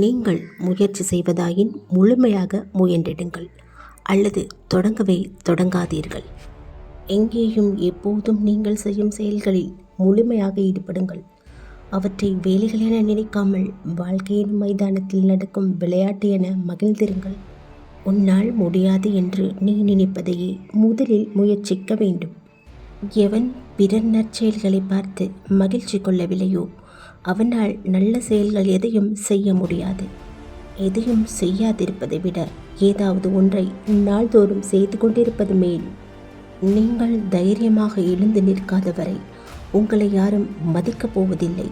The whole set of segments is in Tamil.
நீங்கள் முயற்சி செய்வதாயின் முழுமையாக முயன்றிடுங்கள் அல்லது தொடங்கவே தொடங்காதீர்கள். எங்கேயும் எப்போதும் நீங்கள் செய்யும் செயல்களில் முழுமையாக ஈடுபடுங்கள். அவற்றை வேலைகள் என நினைக்காமல் வாழ்க்கையின் மைதானத்தில் நடக்கும் விளையாட்டு என மகிழ்ந்திருங்கள். உன்னால் முடியாது என்று நீ நினைப்பதையே முதலில் முயற்சிக்க வேண்டும். எவன் பிறர் நற்செயல்களை பார்த்து மகிழ்ச்சி கொள்ளவில்லையோ அவனால் நல்ல செயல்கள் எதையும் செய்ய முடியாது. எதையும் செய்யாதிருப்பதை விட ஏதாவது ஒன்றை நாள்தோறும் செய்து கொண்டிருப்பது மேல். நீங்கள் தைரியமாக எழுந்து நிற்காத வரை உங்களை யாரும் மதிக்கப் போவதில்லை.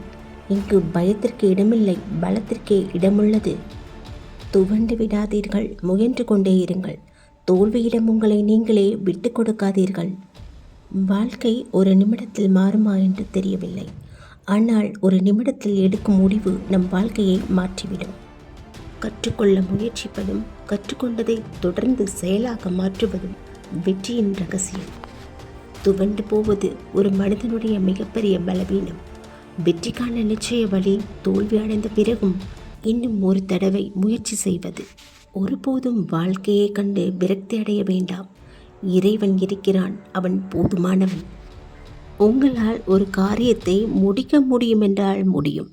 இங்கு பயத்திற்கு இடமில்லை பலத்திற்கே இடமுள்ளது. துவண்டு விடாதீர்கள் முயன்று கொண்டே இருங்கள். தோல்வியிடம் உங்களை நீங்களே விட்டு கொடுக்காதீர்கள். வாழ்க்கை ஒரு நிமிடத்தில் மாறுமா என்று தெரியவில்லை. ஆனால் ஒரு நிமிடத்தில் எடுக்கும் முடிவு நம் வாழ்க்கையை மாற்றிவிடும். கற்றுக்கொள்ள முயற்சிப்பதும் கற்றுக்கொண்டதை தொடர்ந்து செயலாக மாற்றுவதும் வெற்றியின் ரகசியம். துவண்டு போவது ஒரு மனிதனுடைய மிகப்பெரிய பலவீனம். வெற்றிக்கான நிச்சய வழி தோல்வி அடைந்த பிறகும் இன்னும் ஒரு தடவை முயற்சி செய்வது. ஒருபோதும் வாழ்க்கையை கண்டு விரக்தி அடைய வேண்டாம். இறைவன் இருக்கிறான் அவன் போதுமானவன். உங்களால் ஒரு காரியத்தை முடிக்க முடியும் என்றால் முடியும்.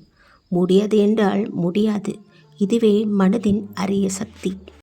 முடியாது என்றால் முடியாது. இதுவே மனதின் அரிய சக்தி.